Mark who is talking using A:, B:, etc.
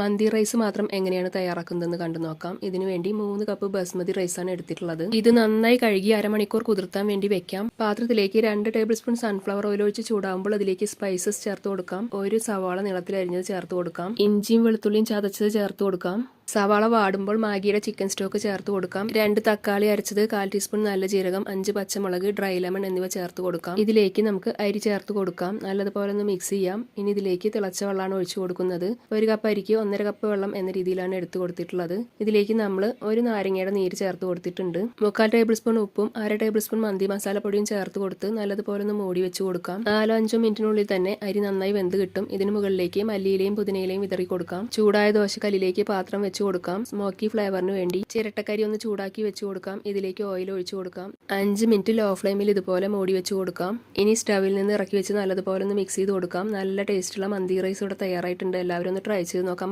A: മന്തി rice മാത്രം എങ്ങനെയാണ് തയ്യാറാക്കുന്നതെന്ന് കണ്ടു നോക്കാം. ഇതിനുവേണ്ടി മൂന്ന് കപ്പ് ബസ്മതി റൈസാണ് എടുത്തിട്ടുള്ളത്. ഇത് നന്നായി കഴുകി അരമണിക്കൂർ കുതിർത്താൻ വേണ്ടി വെക്കാം. പാത്രത്തിലേക്ക് രണ്ട് ടേബിൾ സ്പൂൺ സൺഫ്ലവർ ഓയിൽ ഒഴിച്ച് ചൂടാകുമ്പോൾ അതിലേക്ക് സ്പൈസസ് ചേർത്ത് കൊടുക്കാം. ഒരു സവാള നീളത്തിൽ അരിഞ്ഞത് ചേർത്ത് കൊടുക്കാം. ഇഞ്ചിയും വെളുത്തുള്ളിയും ചതച്ചത് ചേർത്ത് കൊടുക്കാം. സവാള വാടുമ്പോൾ മാഗിയുടെ ചിക്കൻ സ്റ്റോക്ക് ചേർത്ത് കൊടുക്കാം. രണ്ട് തക്കാളി അരച്ചത് കാൽ ടീസ്പൂൺ നല്ല ജീരകം അഞ്ച് പച്ചമുളക് ഡ്രൈ ലെമൺ എന്നിവ ചേർത്ത് കൊടുക്കാം. ഇതിലേക്ക് നമുക്ക് അരി ചേർത്ത് കൊടുക്കാം. നല്ലതുപോലെ ഒന്ന് മിക്സ് ചെയ്യാം. ഇനി ഇതിലേക്ക് തിളച്ച വെള്ളമാണ് ഒഴിച്ചു കൊടുക്കുന്നത്. ഒരു കപ്പ് അരിക്ക് ഒന്നര കപ്പ് വെള്ളം എന്ന രീതിയിലാണ് എടുത്തു കൊടുത്തിട്ടുള്ളത്. ഇതിലേക്ക് നമ്മൾ ഒരു നാരങ്ങയുടെ നീര് ചേർത്ത് കൊടുത്തിട്ടുണ്ട്. മുക്കാൽ ടേബിൾ സ്പൂൺ ഉപ്പും അര ടേബിൾ സ്പൂൺ മന്തി മസാലപ്പൊടിയും ചേർത്ത് കൊടുത്ത് നല്ലതുപോലെ ഒന്ന് മൂടി വെച്ച് കൊടുക്കാം. നാലോ അഞ്ചോ മിനിറ്റിനുള്ളിൽ തന്നെ അരി നന്നായി വെന്ത് കിട്ടും. ഇതിന് മുകളിലേക്ക് മല്ലിയിലെയും പുതിനയിലെയും വിതറി കൊടുക്കാം. ചൂടായ ദോശക്കല്ലിലേക്ക് പാത്രം വെച്ച് കൊടുക്കാം. സ്മോക്കി ഫ്ലേവറിന് വേണ്ടി ചിരട്ടക്കരി ഒന്ന് ചൂടാക്കി വെച്ച് കൊടുക്കാം. ഇതിലേക്ക് ഓയിൽ ഒഴിച്ചു കൊടുക്കാം. അഞ്ച് മിനിറ്റ് ലോ ഫ്ലെയിമിൽ ഇതുപോലെ മൂടി വെച്ച് കൊടുക്കാം. ഇനി സ്റ്റവിൽ നിന്ന് ഇറക്കി വെച്ച് നല്ലതുപോലെ ഒന്ന് മിക്സ് ചെയ്ത് കൊടുക്കാം. നല്ല ടേസ്റ്റുള്ള മന്തി റൈസ് ഇവിടെ തയ്യാറായിട്ടുണ്ട്. എല്ലാവരും ഒന്ന് ട്രൈ ചെയ്ത് നോക്കാം.